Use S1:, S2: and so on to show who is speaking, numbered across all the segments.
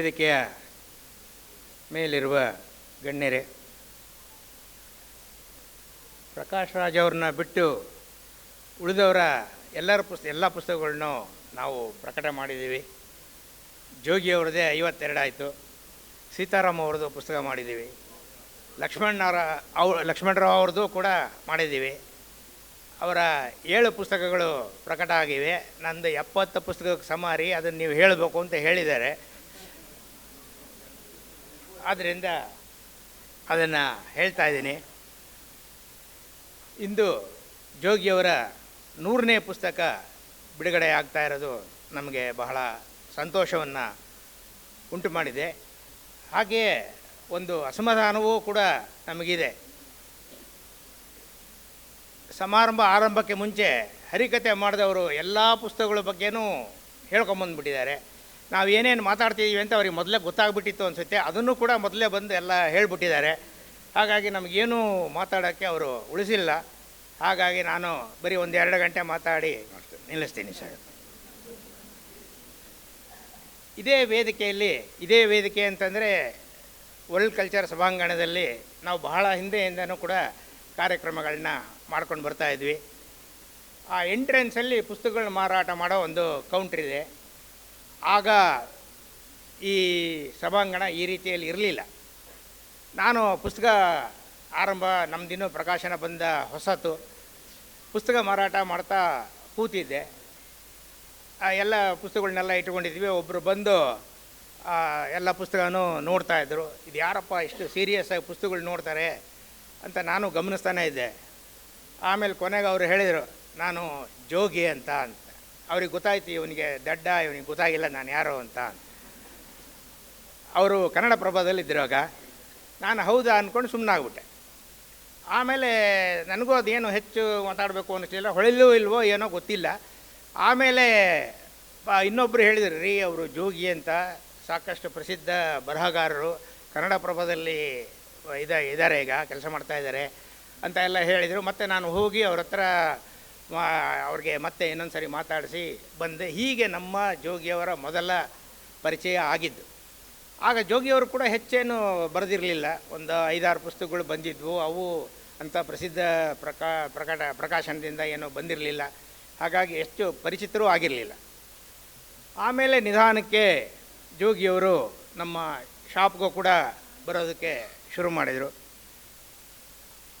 S1: ವೇದಿಕೆಯ ಮೇಲಿರುವ ಗಣ್ಯರೇ, ಪ್ರಕಾಶ್ ರಾಜ್ ಅವ್ರನ್ನ ಬಿಟ್ಟು ಉಳಿದವರ ಎಲ್ಲರ ಪುಸ್ತಕ ಎಲ್ಲ ಪುಸ್ತಕಗಳನ್ನು ನಾವು ಪ್ರಕಟ ಮಾಡಿದ್ದೀವಿ. ಜೋಗಿ ಅವ್ರದ್ದೇ ಐವತ್ತೆರಡು ಆಯಿತು. ಸೀತಾರಾಮ್ ಅವ್ರದ್ದು ಪುಸ್ತಕ ಮಾಡಿದ್ದೀವಿ. ಲಕ್ಷ್ಮಣರ ಅವ್ರ ಲಕ್ಷ್ಮಣರಾವ್ ಅವ್ರದ್ದು ಕೂಡ ಮಾಡಿದ್ದೀವಿ. ಅವರ ಏಳು ಪುಸ್ತಕಗಳು ಪ್ರಕಟ ಆಗಿವೆ. ನಂದು ಎಪ್ಪತ್ತು ಪುಸ್ತಕಕ್ಕೆ ಸಮಾರಿ. ಅದನ್ನು ನೀವು ಹೇಳಬೇಕು ಅಂತ ಹೇಳಿದ್ದಾರೆ. ಆದ್ದರಿಂದ ಅದನ್ನು ಹೇಳ್ತಾ ಇದ್ದೀನಿ. ಇಂದು ಜೋಗಿಯವರ ನೂರನೇ ಪುಸ್ತಕ ಬಿಡುಗಡೆ ಆಗ್ತಾ ಇರೋದು ನಮಗೆ ಬಹಳ ಸಂತೋಷವನ್ನು ಉಂಟು ಮಾಡಿದೆ. ಹಾಗೆಯೇ ಒಂದು ಅಸಮಾಧಾನವೂ ಕೂಡ ನಮಗಿದೆ. ಸಮಾರಂಭ ಆರಂಭಕ್ಕೆ ಮುಂಚೆ ಹರಿಕತೆ ಮಾಡಿದವರು ಎಲ್ಲ ಪುಸ್ತಕಗಳ ಬಗ್ಗೆನೂ ಹೇಳ್ಕೊಂಬಂದ್ಬಿಟ್ಟಿದ್ದಾರೆ. ನಾವು ಏನೇನು ಮಾತಾಡ್ತಿದ್ದೀವಿ ಅಂತ ಅವ್ರಿಗೆ ಮೊದಲೇ ಗೊತ್ತಾಗ್ಬಿಟ್ಟಿತ್ತು ಅನಿಸುತ್ತೆ. ಅದನ್ನು ಕೂಡ ಮೊದಲೇ ಬಂದು ಎಲ್ಲ ಹೇಳಿಬಿಟ್ಟಿದ್ದಾರೆ. ಹಾಗಾಗಿ ನಮಗೇನು ಮಾತಾಡೋಕ್ಕೆ ಅವರು ಉಳಿಸಿಲ್ಲ. ಹಾಗಾಗಿ ನಾನು ಬರೀ ಒಂದು ಎರಡು ಗಂಟೆ ಮಾತಾಡಿ ನಿಲ್ಲಿಸ್ತೀನಿ ಸರ್. ಇದೇ ವೇದಿಕೆಯಲ್ಲಿ, ಇದೇ ವೇದಿಕೆ ಅಂತಂದರೆ ವರ್ಲ್ಡ್ ಕಲ್ಚರ್ ಸಭಾಂಗಣದಲ್ಲಿ ನಾವು ಬಹಳ ಹಿಂದೆಯಿಂದನೂ ಕೂಡ ಕಾರ್ಯಕ್ರಮಗಳನ್ನ ಮಾಡ್ಕೊಂಡು ಬರ್ತಾ ಇದ್ವಿ. ಆ ಎಂಟ್ರೆನ್ಸಲ್ಲಿ ಪುಸ್ತಕಗಳನ್ನ ಮಾರಾಟ ಮಾಡೋ ಒಂದು ಕೌಂಟ್ರ್ ಇದೆ. ಆಗ ಈ ಸಭಾಂಗಣ ಈ ರೀತಿಯಲ್ಲಿ ಇರಲಿಲ್ಲ. ನಾನು ಪುಸ್ತಕ ಆರಂಭ ನಮ್ಮದಿನ್ನೂ ಪ್ರಕಾಶನ ಬಂದ ಹೊಸತು, ಪುಸ್ತಕ ಮಾರಾಟ ಮಾಡ್ತಾ ಕೂತಿದ್ದೆ. ಎಲ್ಲ ಪುಸ್ತಕಗಳನ್ನೆಲ್ಲ ಇಟ್ಕೊಂಡಿದ್ವಿ ಒಬ್ಬರು ಬಂದು ಎಲ್ಲ ಪುಸ್ತಕನೂ ನೋಡ್ತಾ ಇದ್ದರು ಇದು ಯಾರಪ್ಪ ಇಷ್ಟು ಸೀರಿಯಸ್ ಆಗಿ ಪುಸ್ತಕಗಳು ನೋಡ್ತಾರೆ? ಅಂತ ನಾನು ಗಮನಿಸ್ತಾನೇ ಇದ್ದೆ. ಆಮೇಲೆ ಕೊನೆಗೆ ಅವರು ಹೇಳಿದರು, ನಾನು ಜೋಗಿ ಅಂತ ಅಂತ. ಅವ್ರಿಗೆ ಗೊತ್ತಾಯ್ತು, ಇವನಿಗೆ ದಡ್ಡ, ಇವನಿಗೆ ಗೊತ್ತಾಗಿಲ್ಲ, ನಾನು ಯಾರು ಅಂತ. ಅವರು ಕನ್ನಡ ಪ್ರಭಾದಲ್ಲಿ ನಾನು ಹೌದಾ? ಅಂದ್ಕೊಂಡು ಸುಮ್ಮನಾಗ್ಬಿಟ್ಟೆ ಆಮೇಲೆ ನನಗೂ ಅದೇನು ಹೆಚ್ಚು ಮಾತಾಡಬೇಕು ಅನ್ನಿಸ್ಲಿಲ್ಲ, ಹೊಳಿಲೋ ಇಲ್ವೋ ಏನೋ ಗೊತ್ತಿಲ್ಲ. ಆಮೇಲೆ ಇನ್ನೊಬ್ಬರು ಹೇಳಿದ್ರು, ರೀ, ಅವರು ಜೋಗಿ ಅಂತ, ಸಾಕಷ್ಟು ಪ್ರಸಿದ್ಧ ಬರಹಗಾರರು, ಕನ್ನಡ ಪ್ರಭದಲ್ಲಿ ಇದ ಇದ್ದಾರೆ ಈಗ, ಕೆಲಸ ಮಾಡ್ತಾ ಇದ್ದಾರೆ ಅಂತ ಎಲ್ಲ ಹೇಳಿದರು. ಮತ್ತು ನಾನು ಹೋಗಿ ಅವ್ರ ಹತ್ರ ಅವ್ರಿಗೆ ಮತ್ತೆ ಇನ್ನೊಂದು ಸರಿ ಮಾತಾಡಿಸಿ ಬಂದೆ. ಹೀಗೆ ನಮ್ಮ ಜೋಗಿಯವರ ಮೊದಲ ಪರಿಚಯ ಆಗಿದ್ದು. ಆಗ ಜೋಗಿಯವರು ಕೂಡ ಹೆಚ್ಚೇನು ಬರೆದಿರಲಿಲ್ಲ. ಒಂದು ಐದಾರು ಪುಸ್ತಕಗಳು ಬಂದಿದ್ವು. ಅವು ಅಂಥ ಪ್ರಸಿದ್ಧ ಪ್ರಕಾ, ಪ್ರಕಟ, ಪ್ರಕಾಶನದಿಂದ ಏನೂ ಬಂದಿರಲಿಲ್ಲ. ಹಾಗಾಗಿ ಹೆಚ್ಚು ಪರಿಚಿತರೂ ಆಗಿರಲಿಲ್ಲ. ಆಮೇಲೆ ನಿಧಾನಕ್ಕೆ ಜೋಗಿಯವರು ನಮ್ಮ ಶಾಪ್ಗೂ ಕೂಡ ಬರೋದಕ್ಕೆ ಶುರು ಮಾಡಿದರು.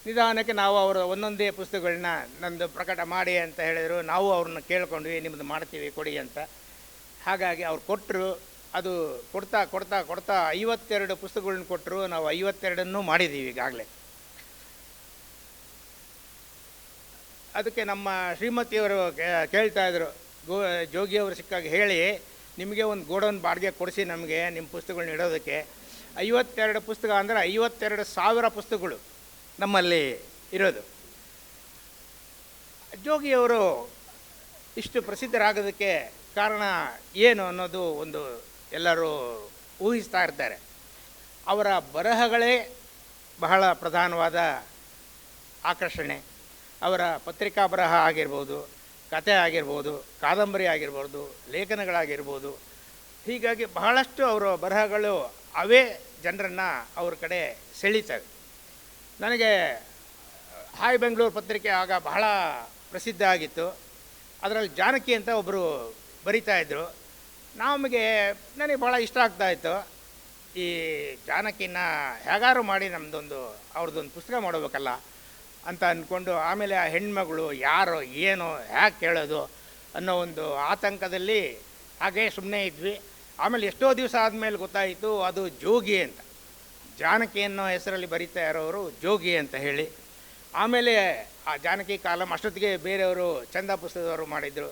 S1: ನಿಧಾನಕ್ಕೆ ನಾವು ಅವರ ಒಂದೊಂದೇ ಪುಸ್ತಕಗಳನ್ನ ನಂದು ಪ್ರಕಟ ಮಾಡಿ ಅಂತ ಹೇಳಿದರು. ನಾವು ಅವ್ರನ್ನ ಕೇಳ್ಕೊಂಡ್ವಿ ನಿಮ್ಮದು ಮಾಡ್ತೀವಿ, ಕೊಡಿ ಅಂತ. ಹಾಗಾಗಿ ಅವ್ರು ಕೊಟ್ಟರು ಅದು ಕೊಡ್ತಾ ಕೊಡ್ತಾ ಕೊಡ್ತಾ ಐವತ್ತೆರಡು ಪುಸ್ತಕಗಳನ್ನ ಕೊಟ್ಟರು ನಾವು ಐವತ್ತೆರಡನ್ನೂ ಮಾಡಿದ್ದೀವಿ ಈಗಾಗಲೇ. ಅದಕ್ಕೆ ನಮ್ಮ ಶ್ರೀಮತಿಯವರು ಕೇಳ್ತಾ ಇದ್ರು. ಗೋ ಜೋಗಿಯವರು ಸಿಕ್ಕಾಗ ಹೇಳಿ, ನಿಮಗೆ ಒಂದು ಗೋಡೌನ್ ಬಾಡಿಗೆ ಕೊಡಿಸಿ ನಮಗೆ ನಿಮ್ಮ ಪುಸ್ತಕಗಳನ್ನ ಇಡೋದಕ್ಕೆ. ಐವತ್ತೆರಡು ಪುಸ್ತಕ ಅಂದರೆ ಐವತ್ತೆರಡು ಸಾವಿರ ಪುಸ್ತಕಗಳು. ನಮ್ಮಲ್ಲಿ ಇರೋದು. ಜೋಗಿಯವರು ಇಷ್ಟು ಪ್ರಸಿದ್ಧರಾಗೋದಕ್ಕೆ ಕಾರಣ ಏನು ಅನ್ನೋದು ಒಂದು ಎಲ್ಲರೂ ಊಹಿಸ್ತಾ ಇರ್ತಾರೆ. ಅವರ ಬರಹಗಳೇ ಬಹಳ ಪ್ರಧಾನವಾದ ಆಕರ್ಷಣೆ. ಅವರ ಪತ್ರಿಕಾ ಬರಹ ಆಗಿರ್ಬೋದು, ಕತೆ ಆಗಿರ್ಬೋದು, ಕಾದಂಬರಿ ಆಗಿರ್ಬೋದು, ಲೇಖನಗಳಾಗಿರ್ಬೋದು. ಹೀಗಾಗಿ ಬಹಳಷ್ಟು ಅವರ ಬರಹಗಳು ಅವೇ ಜನರನ್ನು ಅವ್ರ ಕಡೆ ಸೆಳೀತವೆ. ನನಗೆ ಹಾಯ್ ಬೆಂಗಳೂರು ಪತ್ರಿಕೆ ಆಗ ಬಹಳ ಪ್ರಸಿದ್ಧ ಆಗಿತ್ತು. ಅದರಲ್ಲಿ ಜಾನಕಿ ಅಂತ ಒಬ್ಬರು ಬರಿತಾ ಇದ್ದರು ನಮಗೆ, ನನಗೆ ಭಾಳ ಇಷ್ಟ ಆಗ್ತಾ ಇತ್ತು. ಈ ಜಾನಕಿನ ಹೇಗಾರು ಮಾಡಿ ನಮ್ಮದೊಂದು ಅವ್ರದ್ದೊಂದು ಪುಸ್ತಕ ಮಾಡಬೇಕಲ್ಲ ಅಂತ ಅಂದ್ಕೊಂಡು ಆಮೇಲೆ ಆ ಹೆಣ್ಮಗಳು ಯಾರು, ಏನು, ಹ್ಯಾಕ್ ಕೇಳೋದು ಅನ್ನೋ ಒಂದು ಆತಂಕದಲ್ಲಿ ಹಾಗೇ ಸುಮ್ಮನೆ ಇದ್ವಿ. ಆಮೇಲೆ ಎಷ್ಟೋ ದಿವಸ ಆದಮೇಲೆ ಗೊತ್ತಾಯಿತು, ಅದು ಜೋಗಿ ಅಂತ. ಜಾನಕಿ ಅನ್ನೋ ಹೆಸರಲ್ಲಿ ಬರೀತಾ ಇರೋರು ಜೋಗಿ ಅಂತ ಹೇಳಿ. ಆಮೇಲೆ ಆ ಜಾನಕಿ ಕಾಲಂ ಅಷ್ಟೊತ್ತಿಗೆ ಬೇರೆಯವರು ಚಂದ ಪುಸ್ತಕದವರು ಮಾಡಿದರು.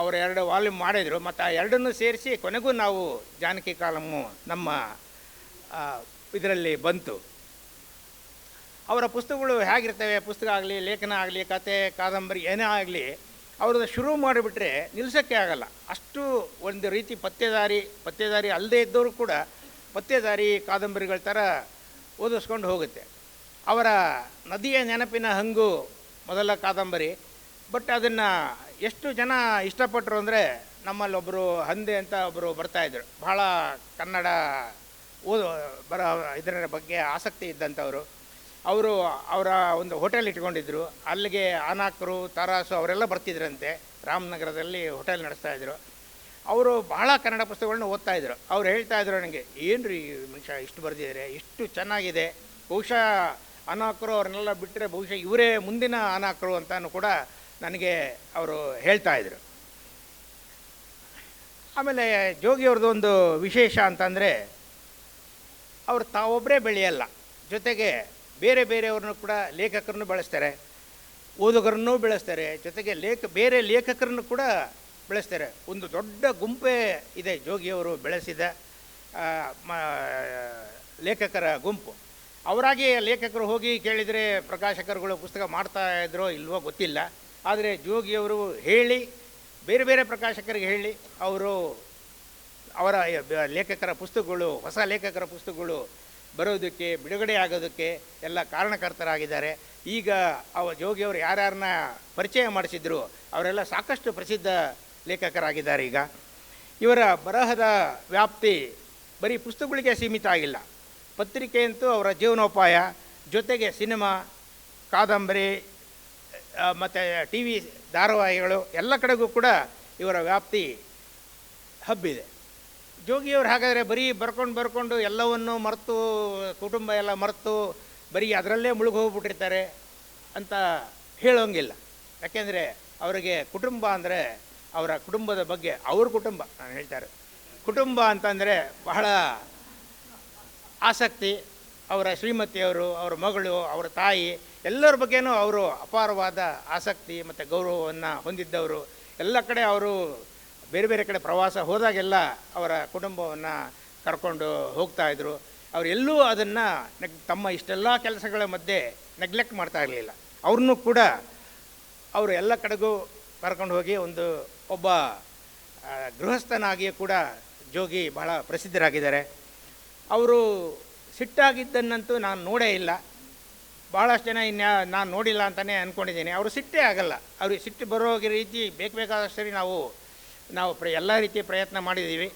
S1: ಅವರು ಎರಡು ವಾಲ್ಯೂಮ್ ಮಾಡಿದರು. ಮತ್ತು ಆ ಎರಡನ್ನೂ ಸೇರಿಸಿ ಕೊನೆಗೂ ನಾವು ಜಾನಕಿ ಕಾಲಮ್ಮು ನಮ್ಮ ಇದರಲ್ಲಿ ಬಂತು. ಅವರ ಪುಸ್ತಕಗಳು ಹೇಗಿರ್ತವೆ? ಪುಸ್ತಕ ಆಗಲಿ, ಲೇಖನ ಆಗಲಿ, ಕತೆ, ಕಾದಂಬರಿ ಏನೇ ಆಗಲಿ, ಅವ್ರದ್ದು ಶುರು ಮಾಡಿಬಿಟ್ರೆ ನಿಲ್ಲಿಸೋಕ್ಕೆ ಆಗಲ್ಲ. ಅಷ್ಟು ಒಂದು ರೀತಿ ಪತ್ತೆದಾರಿ ಪತ್ತೆದಾರಿ ಅಲ್ಲದೇ ಇದ್ದವರು ಕೂಡ ಪತ್ತೇದಾರಿ ಕಾದಂಬರಿಗಳ ಥರ ಓದಿಸ್ಕೊಂಡು ಹೋಗುತ್ತೆ. ಅವರ ನದಿಯ ನೆನಪಿನ ಹಂಗು ಮೊದಲ ಕಾದಂಬರಿ. ಬಟ್ ಅದನ್ನು ಎಷ್ಟು ಜನ ಇಷ್ಟಪಟ್ಟರು ಅಂದರೆ ನಮ್ಮಲ್ಲೊಬ್ಬರು ಹಂದೆ ಅಂತ ಒಬ್ಬರು ಬರ್ತಾಯಿದ್ರು ಭಾಳ ಕನ್ನಡ ಓದು, ಬರ ಇದರ ಬಗ್ಗೆ ಆಸಕ್ತಿ ಇದ್ದಂಥವರು. ಅವರು ಅವರ ಒಂದು ಹೋಟೆಲ್ ಇಟ್ಕೊಂಡಿದ್ರು. ಅಲ್ಲಿಗೆ ಅನಾಕರು ತಾರಾಸು ಅವರೆಲ್ಲ ಬರ್ತಿದ್ರಂತೆ. ರಾಮನಗರದಲ್ಲಿ ಹೋಟೆಲ್ ನಡೆಸ್ತಾ ಇದ್ರು. ಅವರು ಬಹಳ ಕನ್ನಡ ಪುಸ್ತಕಗಳನ್ನ ಓದ್ತಾ ಇದ್ರು. ಅವ್ರು ಹೇಳ್ತಾ ಇದ್ರು ನನಗೆ ಏನು ರೀ ಮನುಷ್ಯ ಇಷ್ಟು ಬರೆದಿದ್ದಾರೆ ಇಷ್ಟು ಚೆನ್ನಾಗಿದೆ, ಬಹುಶಃ ಅನಾಕರು ಅವ್ರನ್ನೆಲ್ಲ ಬಿಟ್ಟರೆ ಬಹುಶಃ ಇವರೇ ಮುಂದಿನ ಅನಾಕರು ಅಂತಲೂ ಕೂಡ ನನಗೆ ಅವರು ಹೇಳ್ತಾ ಇದ್ರು. ಆಮೇಲೆ ಜೋಗಿಯವ್ರದ್ದು ಒಂದು ವಿಶೇಷ ಅಂತಂದರೆ, ಅವರು ತಾವೊಬ್ಬರೇ ಬೆಳೆಯಲ್ಲ. ಜೊತೆಗೆ ಬೇರೆ ಬೇರೆಯವ್ರನ್ನೂ ಕೂಡ ಲೇಖಕರನ್ನು ಬಳಸ್ತಾರೆ, ಓದುಗರನ್ನೂ ಬೆಳೆಸ್ತಾರೆ, ಜೊತೆಗೆ ಲೇಖ, ಬೇರೆ ಲೇಖಕರನ್ನು ಕೂಡ ಬೆಳೆಸ್ತಾರೆ. ಒಂದು ದೊಡ್ಡ ಗುಂಪೇ ಇದೆ ಜೋಗಿಯವರು ಬೆಳೆಸಿದ ಲೇಖಕರ ಗುಂಪು. ಅವರಾಗಿ ಲೇಖಕರು ಹೋಗಿ ಕೇಳಿದರೆ ಪ್ರಕಾಶಕರುಗಳು ಪುಸ್ತಕ ಮಾಡ್ತಾ ಇದ್ರೋ ಇಲ್ವೋ ಗೊತ್ತಿಲ್ಲ. ಆದರೆ ಜೋಗಿಯವರು ಹೇಳಿ, ಬೇರೆ ಬೇರೆ ಪ್ರಕಾಶಕರಿಗೆ ಹೇಳಿ, ಅವರು ಅವರ ಲೇಖಕರ ಪುಸ್ತಕಗಳು, ಹೊಸ ಲೇಖಕರ ಪುಸ್ತಕಗಳು ಬರೋದಕ್ಕೆ, ಬಿಡುಗಡೆ ಆಗೋದಕ್ಕೆ ಎಲ್ಲ ಕಾರಣಕರ್ತರಾಗಿದ್ದಾರೆ. ಈಗ ಅವ ಜೋಗಿಯವರು ಯಾರ್ಯಾರನ್ನ ಪರಿಚಯ ಮಾಡಿಸಿದ್ರು, ಅವರೆಲ್ಲ ಸಾಕಷ್ಟು ಪ್ರಸಿದ್ಧ ಲೇಖಕರಾಗಿದ್ದಾರೆ ಈಗ. ಇವರ ಬರಹದ ವ್ಯಾಪ್ತಿ ಬರೀ ಪುಸ್ತಕಗಳಿಗೆ ಸೀಮಿತ ಆಗಿಲ್ಲ. ಪತ್ರಿಕೆಯಂತೂ ಅವರ ಜೀವನೋಪಾಯ, ಜೊತೆಗೆ ಸಿನಿಮಾ, ಕಾದಂಬರಿ ಮತ್ತು ಟಿ ವಿ ಧಾರಾವಾಹಿಗಳು ಎಲ್ಲ ಕಡೆಗೂ ಕೂಡ ಇವರ ವ್ಯಾಪ್ತಿ ಹಬ್ಬಿದೆ. ಜೋಗಿಯವರು ಹಾಗಾದರೆ ಬರೀ ಬರ್ಕೊಂಡು ಬರ್ಕೊಂಡು ಎಲ್ಲವನ್ನು ಮರೆತು, ಕುಟುಂಬ ಎಲ್ಲ ಮರೆತು ಬರೀ ಅದರಲ್ಲೇ ಮುಳುಗಿ ಹೋಗ್ಬಿಟ್ಟಿರ್ತಾರೆ ಅಂತ ಹೇಳೋಂಗಿಲ್ಲ. ಯಾಕೆಂದರೆ ಅವರಿಗೆ ಕುಟುಂಬ ಅಂದರೆ ಅವರ ಕುಟುಂಬದ ಬಗ್ಗೆ ಅವ್ರ ಕುಟುಂಬ ನಾನು ಹೇಳ್ತಾರೆ ಕುಟುಂಬ ಅಂತಂದರೆ ಬಹಳ ಆಸಕ್ತಿ, ಅವರ ಶ್ರೀಮತಿಯವರು ಅವರ ಮಗಳು, ಅವರ ತಾಯಿ, ಎಲ್ಲರ ಬಗ್ಗೆನೂ ಅವರು ಅಪಾರವಾದ ಆಸಕ್ತಿ ಮತ್ತು ಗೌರವವನ್ನು ಹೊಂದಿದ್ದವರು. ಎಲ್ಲ ಕಡೆ ಅವರು ಬೇರೆ ಬೇರೆ ಕಡೆ ಪ್ರವಾಸ ಹೋದಾಗೆಲ್ಲ ಅವರ ಕುಟುಂಬವನ್ನು ಕರ್ಕೊಂಡು ಹೋಗ್ತಾ ಇದ್ರು. ಅವರೆಲ್ಲೂ ಅದನ್ನು ನೆಗ್, ತಮ್ಮ ಇಷ್ಟೆಲ್ಲ ಕೆಲಸಗಳ ಮಧ್ಯೆ ನೆಗ್ಲೆಕ್ಟ್ ಮಾಡ್ತಾ ಇರಲಿಲ್ಲ. ಅವ್ರನ್ನೂ ಕೂಡ ಅವರು ಎಲ್ಲ ಕಡೆಗೂ ಕರ್ಕೊಂಡು ಹೋಗಿ ಒಂದು ಒಬ್ಬ ಗೃಹಸ್ಥನಾಗಿಯೇ ಕೂಡ ಜೋಗಿ ಬಹಳ ಪ್ರಸಿದ್ಧರಾಗಿದ್ದಾರೆ. ಅವರು ಸಿಟ್ಟಾಗಿದ್ದನ್ನಂತೂ ನಾನು ನೋಡೇ ಇಲ್ಲ. ಭಾಳಷ್ಟು ಜನ ಇನ್ಯಾ, ನಾನು ನೋಡಿಲ್ಲ ಅಂತಲೇ ಅಂದ್ಕೊಂಡಿದ್ದೀನಿ ಅವರು ಸಿಟ್ಟೇ ಆಗಲ್ಲ. ಅವ್ರಿಗೆ ಸಿಟ್ಟು ಬರೋ ರೀತಿ ಬೇಕು ಬೇಕಾದಷ್ಟು ನಾವು ನಾವು ಪ್ರ, ಎಲ್ಲ ರೀತಿಯ ಪ್ರಯತ್ನ ಮಾಡಿದ್ದೀವಿ.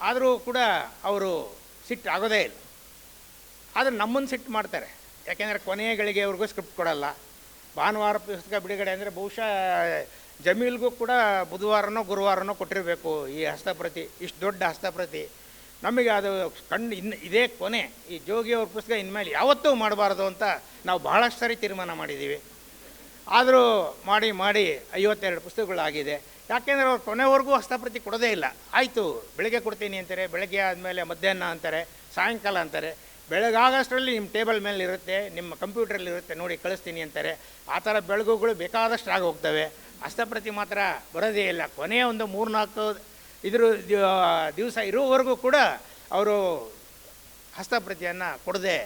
S1: ಆದರೂ ಕೂಡ ಅವರು ಸಿಟ್ಟು ಆಗೋದೇ ಇಲ್ಲ. ಆದರೆ ನಮ್ಮನ್ನು ಸಿಟ್ಟು ಮಾಡ್ತಾರೆ. ಯಾಕೆಂದರೆ ಕೊನೆಯ ಅವ್ರಿಗೂ ಸ್ಕ್ರಿಪ್ಟ್ ಕೊಡಲ್ಲ. ಭಾನುವಾರ ಪುಸ್ತಕ ಬಿಡುಗಡೆ ಅಂದರೆ ಬಹುಶಃ ಜಮೀಲ್ಗೂ ಕೂಡ ಬುಧವಾರನೋ ಗುರುವಾರನೋ ಕೊಟ್ಟಿರಬೇಕು ಈ ಹಸ್ತಪ್ರತಿ, ಇಷ್ಟು ದೊಡ್ಡ ಹಸ್ತಪ್ರತಿ. ನಮಗೆ ಅದು ಕಣ್ಣು ಇನ್ನು ಇದೇ ಕೊನೆ. ಈ ಜೋಗಿಯವ್ರ ಪುಸ್ತಕ ಇನ್ಮೇಲೆ ಯಾವತ್ತೂ ಮಾಡಬಾರ್ದು ಅಂತ ನಾವು ಭಾಳಷ್ಟು ಸರಿ ತೀರ್ಮಾನ ಮಾಡಿದ್ದೀವಿ. ಆದರೂ ಮಾಡಿ ಮಾಡಿ ಐವತ್ತೆರಡು ಪುಸ್ತಕಗಳಾಗಿದೆ. ಯಾಕೆಂದರೆ ಅವ್ರು ಕೊನೆವರೆಗೂ ಹಸ್ತಪ್ರತಿ ಕೊಡೋದೇ ಇಲ್ಲ. ಆಯಿತು, ಬೆಳಗ್ಗೆ ಕೊಡ್ತೀನಿ ಅಂತಾರೆ, ಬೆಳಗ್ಗೆ ಆದಮೇಲೆ ಮಧ್ಯಾಹ್ನ ಅಂತಾರೆ, ಸಾಯಂಕಾಲ ಅಂತಾರೆ. ಬೆಳಗಾಗಷ್ಟರಲ್ಲಿ ನಿಮ್ಮ ಟೇಬಲ್ ಮೇಲೆ ಇರುತ್ತೆ ನಿಮ್ಮ ಕಂಪ್ಯೂಟ್ರಲ್ಲಿ ಇರುತ್ತೆ ನೋಡಿ ಕಳಿಸ್ತೀನಿ ಅಂತಾರೆ. ಆ ಥರ ಬೆಳಗುಗಳು ಬೇಕಾದಷ್ಟು ಆಗಿ ಹೋಗ್ತವೆ ಹಸ್ತಪ್ರತಿ ಮಾತ್ರ ಬರೋದೇ ಇಲ್ಲ. ಕೊನೆಯ ಒಂದು ಮೂರ್ನಾಲ್ಕು ಇದ್ರ ದಿವಸ ಇರೋವರೆಗೂ ಕೂಡ ಅವರು ಹಸ್ತಪ್ರತಿಯನ್ನು ಕೊಡದೆ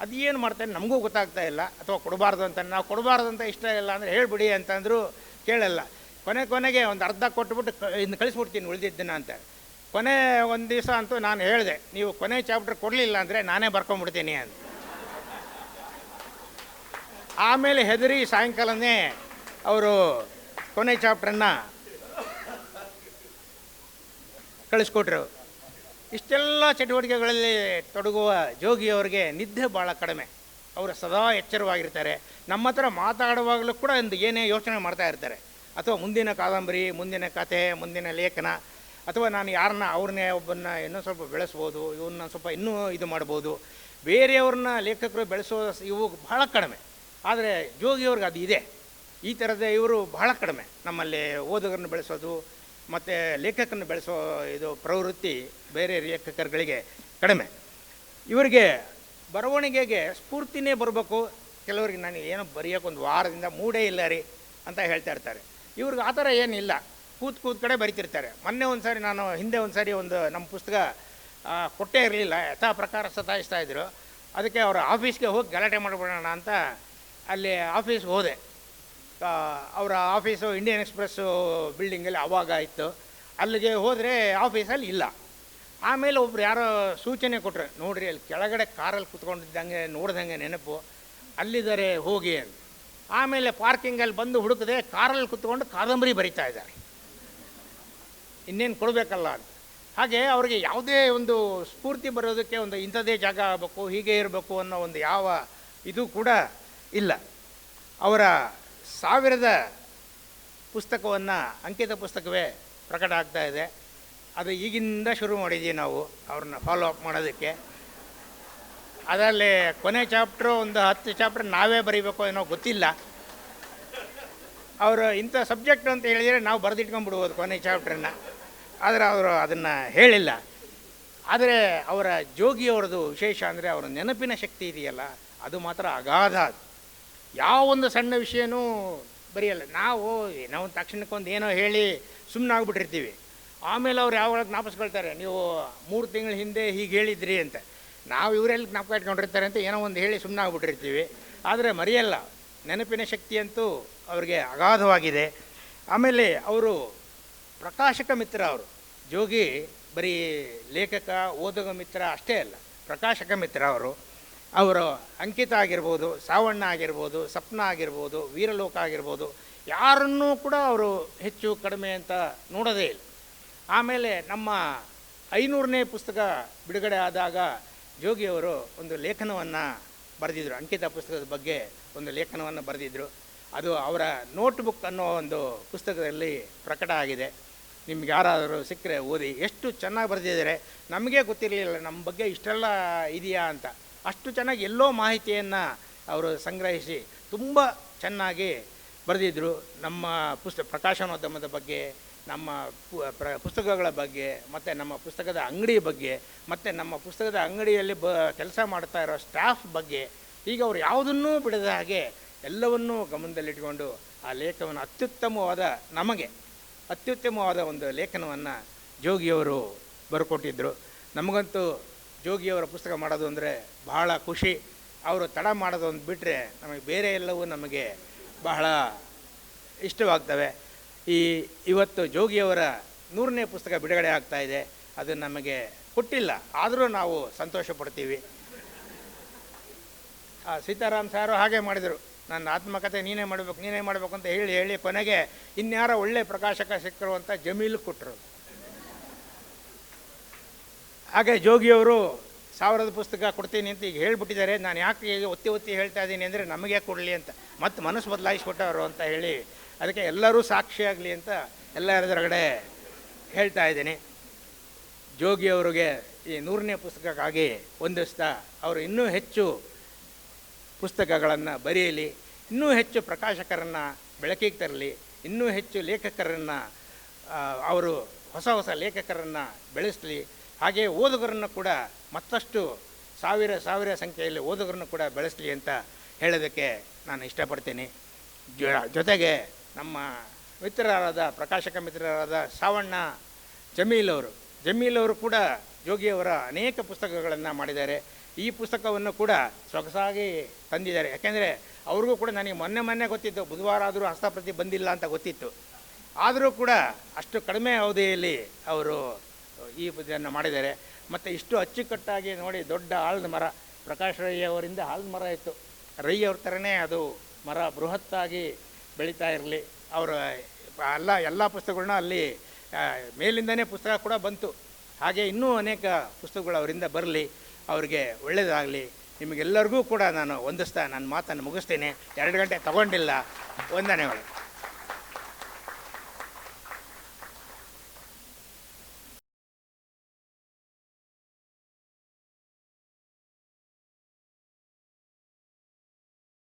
S1: ಅದು ಏನು ಮಾಡ್ತಾರೆ ನಮಗೂ ಗೊತ್ತಾಗ್ತಾ ಇಲ್ಲ. ಅಥವಾ ಕೊಡಬಾರ್ದು ಅಂತ, ನಾವು ಕೊಡಬಾರ್ದು ಅಂತ ಇಷ್ಟ ಇಲ್ಲ ಅಂದರೆ ಹೇಳಿಬಿಡಿ ಅಂತಂದರೂ ಕೇಳಲ್ಲ. ಕೊನೆ ಕೊನೆಗೆ ಒಂದು ಅರ್ಧ ಕೊಟ್ಬಿಟ್ಟು ಕ- ಇನ್ನು ಕಳಿಸ್ಬಿಡ್ತೀನಿ ಉಳಿದಿದ್ದನ್ನ ಅಂತ. ಕೊನೆ ಒಂದು ದಿವಸ ಅಂತೂ ನಾನು ಹೇಳಿದೆ, ನೀವು ಕೊನೆ ಚಾಪ್ಟರ್ ಕೊಡಲಿಲ್ಲ ಅಂದರೆ ನಾನೇ ಬರ್ಕೊಂಬಿಡ್ತೀನಿ ಅಂತ. ಆಮೇಲೆ ಹೆದರಿ ಸಾಯಂಕಾಲನೇ ಅವರು ಕೊನೆ ಚಾಪ್ಟ್ರನ್ನು ಕಳಿಸ್ಕೊಟ್ರು. ಇಷ್ಟೆಲ್ಲ ಚಟುವಟಿಕೆಗಳಲ್ಲಿ ತೊಡಗುವ ಜೋಗಿಯವರಿಗೆ ನಿದ್ದೆ ಭಾಳ ಕಡಿಮೆ. ಅವರು ಸದಾ ಎಚ್ಚರವಾಗಿರ್ತಾರೆ. ನಮ್ಮ ಹತ್ರ ಮಾತಾಡುವಾಗಲೂ ಕೂಡ ಒಂದು ಏನೇ ಯೋಚನೆ ಮಾಡ್ತಾ ಇರ್ತಾರೆ. ಅಥವಾ ಮುಂದಿನ ಕಾದಂಬರಿ, ಮುಂದಿನ ಕಥೆ, ಮುಂದಿನ ಲೇಖನ, ಅಥವಾ ನಾನು ಯಾರನ್ನ ಅವ್ರನ್ನೇ ಒಬ್ಬನ್ನ ಇನ್ನೂ ಸ್ವಲ್ಪ ಬೆಳೆಸ್ಬೋದು ಇವನ್ನ ಸ್ವಲ್ಪ ಇನ್ನೂ ಇದು ಮಾಡ್ಬೋದು. ಬೇರೆಯವ್ರನ್ನ ಲೇಖಕರು ಬೆಳೆಸೋ ಇವು ಬಹಳ ಕಡಿಮೆ. ಆದರೆ ಜೋಗಿಯವ್ರಿಗೆ ಅದು ಇದೆ. ಈ ಥರದ ಇವರು ಬಹಳ ಕಡಿಮೆ. ನಮ್ಮಲ್ಲಿ ಓದುಗರನ್ನು ಬೆಳೆಸೋದು, ಮತ್ತು ಲೇಖಕರನ್ನು ಬೆಳೆಸೋ ಇದು ಪ್ರವೃತ್ತಿ ಬೇರೆ ಲೇಖಕರುಗಳಿಗೆ ಕಡಿಮೆ. ಇವರಿಗೆ ಬರವಣಿಗೆಗೆ ಸ್ಫೂರ್ತಿನೇ ಬರಬೇಕು. ಕೆಲವರಿಗೆ ನನಗೆ ಏನೋ ಬರೆಯೋಕೆ ಒಂದು ವಾರದಿಂದ ಮೂಡೇ ಇಲ್ಲ ರೀ ಅಂತ ಹೇಳ್ತಾ ಇರ್ತಾರೆ. ಇವ್ರಿಗೆ ಆ ಥರ ಏನಿಲ್ಲ. ಕೂತ್ ಕೂತ್ ಕಡೆ ಬರಿತಿರ್ತಾರೆ. ಮೊನ್ನೆ ಒಂದು ಸಾರಿ ನಾನು ಹಿಂದೆ ಒಂದು ಸಾರಿ ಒಂದು ನಮ್ಮ ಪುಸ್ತಕ ಕೊಟ್ಟೇ ಇರಲಿಲ್ಲ. ಯಥಾ ಪ್ರಕಾರ ಸತಾಯಿಸ್ತಾ ಇದ್ದರು ಅದಕ್ಕೆ ಅವರ ಆಫೀಸ್ಗೆ ಹೋಗಿ ಗಲಾಟೆ ಮಾಡಿಬಿಡೋಣ ಅಂತ ಅಲ್ಲಿ ಆಫೀಸ್ಗೆ ಹೋದೆ. ಅವರ ಆಫೀಸು ಇಂಡಿಯನ್ ಎಕ್ಸ್ಪ್ರೆಸ್ಸು ಬಿಲ್ಡಿಂಗಲ್ಲಿ ಅವಾಗ ಇತ್ತು. ಅಲ್ಲಿಗೆ ಹೋದರೆ ಆಫೀಸಲ್ಲಿ ಇಲ್ಲ. ಆಮೇಲೆ ಒಬ್ರು ಯಾರೋ ಸೂಚನೆ ಕೊಟ್ಟರೆ ನೋಡಿರಿ ಅಲ್ಲಿ ಕೆಳಗಡೆ ಕಾರಲ್ಲಿ ಕುತ್ಕೊಂಡಿದ್ದಂಗೆ, ನೋಡ್ದಂಗೆ ನೆನಪು, ಅಲ್ಲಿದ್ದಾರೆ ಹೋಗಿ ಅಂತ. ಆಮೇಲೆ ಪಾರ್ಕಿಂಗಲ್ಲಿ ಬಂದು ಹುಡುಕದೆ ಕಾರಲ್ಲಿ ಕುತ್ಕೊಂಡು ಕಾದಂಬರಿ ಬರಿತಾ ಇದ್ದಾರೆ. ಇನ್ನೇನು ಕೊಡಬೇಕಲ್ಲ ಅಂತ. ಹಾಗೆ ಅವರಿಗೆ ಯಾವುದೇ ಒಂದು ಸ್ಫೂರ್ತಿ ಬರೋದಕ್ಕೆ ಒಂದು ಇಂಥದ್ದೇ ಜಾಗ ಆಗಬೇಕು, ಹೀಗೆ ಇರಬೇಕು ಅನ್ನೋ ಒಂದು ಯಾವ ಇದು ಕೂಡ ಇಲ್ಲ. ಅವರ ಸಾವಿರದ ಪುಸ್ತಕವನ್ನು, ಅಂಕಿತ ಪುಸ್ತಕವೇ ಪ್ರಕಟ ಆಗ್ತಾ ಇದೆ. ಅದು ಈಗಿಂದ ಶುರು ಮಾಡಿದ್ದೀವಿ ನಾವು, ಅವ್ರನ್ನ ಫಾಲೋ ಅಪ್ ಮಾಡೋದಕ್ಕೆ. ಅದರಲ್ಲಿ ಕೊನೆ ಚಾಪ್ಟ್ರು ಒಂದು ಹತ್ತು ಚಾಪ್ಟರ್ ನಾವೇ ಬರೀಬೇಕು ಏನೋ ಗೊತ್ತಿಲ್ಲ. ಅವರು ಇಂಥ ಸಬ್ಜೆಕ್ಟ್ ಅಂತ ಹೇಳಿದರೆ ನಾವು ಬರೆದಿಟ್ಕೊಂಡ್ಬಿಡ್ಬೋದು ಕೊನೆ ಚಾಪ್ಟ್ರನ್ನ ಆದರೆ ಅವರು ಅದನ್ನು ಹೇಳಿಲ್ಲ. ಆದರೆ ಅವರ ಜೋಗಿಯವರದು ವಿಶೇಷ ಅಂದರೆ ಅವರ ನೆನಪಿನ ಶಕ್ತಿ ಇದೆಯಲ್ಲ, ಅದು ಮಾತ್ರ ಅಗಾಧ. ಅದು. ಯಾವ ಒಂದು ಸಣ್ಣ ವಿಷಯನೂ ಬರೆಯಲ್ಲ. ನಾವು ಒಂದು ತಕ್ಷಣಕ್ಕೊಂದು ಏನೋ ಹೇಳಿ ಸುಮ್ಮನೆ ಆಗ್ಬಿಟ್ಟಿರ್ತೀವಿ. ಆಮೇಲೆ ಅವ್ರು ಯಾವಾಗ ಜ್ಞಾಪಿಸ್ಕೊಳ್ತಾರೆ, ನೀವು ಮೂರು ತಿಂಗಳ ಹಿಂದೆ ಹೀಗೆ ಹೇಳಿದ್ರಿ ಅಂತ. ನಾವು ಇವರೆಲ್ಲಿ ಜ್ಞಾಪಕ ಇಟ್ಕೊಂಡಿರ್ತಾರೆ ಅಂತ ಏನೋ ಒಂದು ಹೇಳಿ ಸುಮ್ಮನೆ ಆಗ್ಬಿಟ್ಟಿರ್ತೀವಿ. ಆದರೆ ಮರೆಯಲ್ಲ. ನೆನಪಿನ ಶಕ್ತಿ ಅಂತೂ ಅವ್ರಿಗೆ ಅಗಾಧವಾಗಿದೆ. ಆಮೇಲೆ ಅವರು ಪ್ರಕಾಶಕ ಮಿತ್ರ ಅವರು. ಜೋಗಿ ಬರೀ ಲೇಖಕ, ಓದುಗ ಮಿತ್ರ ಅಷ್ಟೇ ಅಲ್ಲ, ಪ್ರಕಾಶಕ ಮಿತ್ರ ಅವರು. ಅವರು ಅಂಕಿತ ಆಗಿರ್ಬೋದು, ಸಾವಣ್ಣ ಆಗಿರ್ಬೋದು ಸಪ್ನ ಆಗಿರ್ಬೋದು, ವೀರಲೋಕ ಆಗಿರ್ಬೋದು, ಯಾರನ್ನೂ ಕೂಡ ಅವರು ಹೆಚ್ಚು ಕಡಿಮೆ ಅಂತ ನೋಡೋದೇ ಇಲ್ಲ. ಆಮೇಲೆ ನಮ್ಮ ಐನೂರನೇ ಪುಸ್ತಕ ಬಿಡುಗಡೆ ಆದಾಗ ಜೋಗಿಯವರು ಒಂದು ಲೇಖನವನ್ನು ಬರೆದಿದ್ರು. ಅಂಕಿತ ಪುಸ್ತಕದ ಬಗ್ಗೆ ಒಂದು ಲೇಖನವನ್ನು ಬರೆದಿದ್ದರು ಅದು ಅವರ ನೋಟ್ಬುಕ್ ಅನ್ನೋ ಒಂದು ಪುಸ್ತಕದಲ್ಲಿ ಪ್ರಕಟ ಆಗಿದೆ. ನಿಮ್ಗೆ ಯಾರಾದರೂ ಸಿಕ್ಕರೆ ಓದಿ. ಎಷ್ಟು ಚೆನ್ನಾಗಿ ಬರೆದಿದ್ದಾರೆ. ನಮಗೆ ಗೊತ್ತಿರಲಿಲ್ಲ. ನಮ್ಮ ಬಗ್ಗೆ ಇಷ್ಟೆಲ್ಲ ಇದೆಯಾ ಅಂತ. ಅಷ್ಟು ಚೆನ್ನಾಗಿ ಎಲ್ಲೋ ಮಾಹಿತಿಯನ್ನು ಅವರು ಸಂಗ್ರಹಿಸಿ ತುಂಬ ಚೆನ್ನಾಗಿ ಬರೆದಿದ್ದರು ನಮ್ಮ ಪುಸ್ತಕ ಪ್ರಕಾಶನೋದ್ಯಮದ ಬಗ್ಗೆ, ನಮ್ಮ ಪುಸ್ತಕಗಳ ಬಗ್ಗೆ, ಮತ್ತು ನಮ್ಮ ಪುಸ್ತಕದ ಅಂಗಡಿ ಬಗ್ಗೆ, ಮತ್ತು ನಮ್ಮ ಪುಸ್ತಕದ ಅಂಗಡಿಯಲ್ಲಿ ಬ, ಕೆಲಸ ಮಾಡ್ತಾ ಇರೋ ಸ್ಟಾಫ್ ಬಗ್ಗೆ, ಈಗ ಅವರು ಯಾವುದನ್ನೂ ಬಿಡದ ಹಾಗೆ ಎಲ್ಲವನ್ನೂ ಗಮನದಲ್ಲಿಟ್ಕೊಂಡು ಆ ಲೇಖವನ್ನು ಅತ್ಯುತ್ತಮವಾದ ನಮಗೆ, ಅತ್ಯುತ್ತಮವಾದ ಒಂದು ಲೇಖನವನ್ನು ಜೋಗಿಯವರು ಬರ್ಕೊಟ್ಟಿದ್ದರು ನಮಗಂತೂ ಜೋಗಿಯವರ ಪುಸ್ತಕ ಮಾಡೋದು ಅಂದರೆ ಬಹಳ ಖುಷಿ. ಅವರು ತಡ ಮಾಡೋದು ಒಂದು ಬಿಟ್ಟರೆ ನಮಗೆ ಬೇರೆ ಎಲ್ಲವೂ ನಮಗೆ ಬಹಳ ಇಷ್ಟವಾಗ್ತವೆ. ಈ ಇವತ್ತು ಜೋಗಿಯವರ ನೂರನೇ ಪುಸ್ತಕ ಬಿಡುಗಡೆ ಇದೆ. ಅದು ನಮಗೆ ಕೊಟ್ಟಿಲ್ಲ ಆದರೂ ನಾವು ಸಂತೋಷ ಪಡ್ತೀವಿ. ಆ ಸೀತಾರಾಮ್ ಸಾರು ಹಾಗೆ ಮಾಡಿದರು. ನನ್ನ ಆತ್ಮಕಥೆ ನೀನೇ ಮಾಡಬೇಕು ನೀನೇ ಮಾಡಬೇಕು ಅಂತ ಹೇಳಿ ಹೇಳಿ ಕೊನೆಗೆ ಇನ್ಯಾರೋ ಒಳ್ಳೆ ಪ್ರಕಾಶಕ ಸಿಕ್ಕರು ಅಂತ ಜಮೀಲು ಕೊಟ್ಟರು ಹಾಗೆ ಜೋಗಿಯವರು ಸಾವಿರದ ಪುಸ್ತಕ ಕೊಡ್ತೀನಿ ಅಂತ ಈಗ ಹೇಳಿಬಿಟ್ಟಿದ್ದಾರೆ. ನಾನು ಯಾಕೆ ಈಗ ಒತ್ತಿ ಒತ್ತಿ ಹೇಳ್ತಾ ಇದ್ದೀನಿ ಅಂದರೆ ನಮಗೆ ಕೊಡಲಿ ಅಂತ. ಮತ್ತೆ ಮನಸ್ಸು ಬದಲಾಯಿಸ್ಬಿಟ್ಟವರು ಅಂತ ಹೇಳಿ ಅದಕ್ಕೆ ಎಲ್ಲರೂ ಸಾಕ್ಷಿಯಾಗಲಿ ಅಂತ ಎಲ್ಲರದರಗಡೆ ಹೇಳ್ತಾ ಇದ್ದೀನಿ. ಜೋಗಿಯವರಿಗೆ ಈ ನೂರನೇ ಪುಸ್ತಕಕ್ಕಾಗಿ ಹೊಂದಿಸ್ತಾ ಅವರು ಇನ್ನೂ ಹೆಚ್ಚು ಪುಸ್ತಕಗಳನ್ನು ಬರೆಯಲಿ, ಇನ್ನೂ ಹೆಚ್ಚು ಪ್ರಕಾಶಕರನ್ನು ಬೆಳಕಿಗೆ ತರಲಿ, ಇನ್ನೂ ಹೆಚ್ಚು ಲೇಖಕರನ್ನು ಅವರು ಹೊಸ ಹೊಸ ಲೇಖಕರನ್ನು ಬೆಳೆಸಲಿ ಹಾಗೆ ಓದುಗರನ್ನು ಕೂಡ ಮತ್ತಷ್ಟು ಸಾವಿರ ಸಾವಿರ ಸಂಖ್ಯೆಯಲ್ಲಿ ಓದುಗರನ್ನು ಕೂಡ ಬೆಳೆಸಲಿ ಅಂತ ಹೇಳೋದಕ್ಕೆ ನಾನು ಇಷ್ಟಪಡ್ತೀನಿ. ಜೊತೆಗೆ ನಮ್ಮ ಮಿತ್ರರಾದ, ಪ್ರಕಾಶಕ ಮಿತ್ರರಾದ ಸಾವಣ್ಣ ಜಮೀಲ್ ಅವರು ಜಮೀಲ್ ಅವರು ಕೂಡ ಜೋಗಿಯವರ ಅನೇಕ ಪುಸ್ತಕಗಳನ್ನು ಮಾಡಿದ್ದಾರೆ. ಈ ಪುಸ್ತಕವನ್ನು ಕೂಡ ಸೊಗಸಾಗಿ ತಂದಿದ್ದಾರೆ. ಯಾಕೆಂದರೆ ಅವ್ರಿಗೂ ಕೂಡ ನನಗೆ ಮೊನ್ನೆ ಮೊನ್ನೆ ಗೊತ್ತಿತ್ತು, ಬುಧವಾರ ಆದರೂ ಹಸ್ತಪ್ರತಿ ಬಂದಿಲ್ಲ ಅಂತ ಗೊತ್ತಿತ್ತು. ಆದರೂ ಕೂಡ ಅಷ್ಟು ಕಡಿಮೆ ಅವಧಿಯಲ್ಲಿ ಅವರು ಈ ಇದನ್ನು ಮಾಡಿದ್ದಾರೆ. ಮತ್ತು ಇಷ್ಟು ಅಚ್ಚುಕಟ್ಟಾಗಿ ನೋಡಿ ದೊಡ್ಡ ಆಲದ ಮರ. ಪ್ರಕಾಶ್ ರೈ ಅವರಿಂದ ಆಲದ ಮರ ಇತ್ತು. ರೈ ಅವ್ರ ಥರನೇ ಅದು ಮರ ಬೃಹತ್ತಾಗಿ ಬೆಳೀತಾ ಇರಲಿ. ಅವರ ಎಲ್ಲ ಎಲ್ಲ ಪುಸ್ತಕಗಳನ್ನ ಅಲ್ಲಿ ಮೇಲಿಂದನೇ ಪುಸ್ತಕ ಕೂಡ ಬಂತು. ಹಾಗೆ ಇನ್ನೂ ಅನೇಕ ಪುಸ್ತಕಗಳು ಅವರಿಂದ ಬರಲಿ. ಅವರಿಗೆ ಒಳ್ಳೆಯದಾಗಲಿ ನಿಮಗೆಲ್ಲರಿಗೂ ಕೂಡ ನಾನು ಹೊಂದಿಸ್ತಾ ನನ್ನ ಮಾತನ್ನು ಮುಗಿಸ್ತೇನೆ. ಎರಡು ಗಂಟೆ ತಗೊಂಡಿಲ್ಲ. ವಂದನೆಗಳು.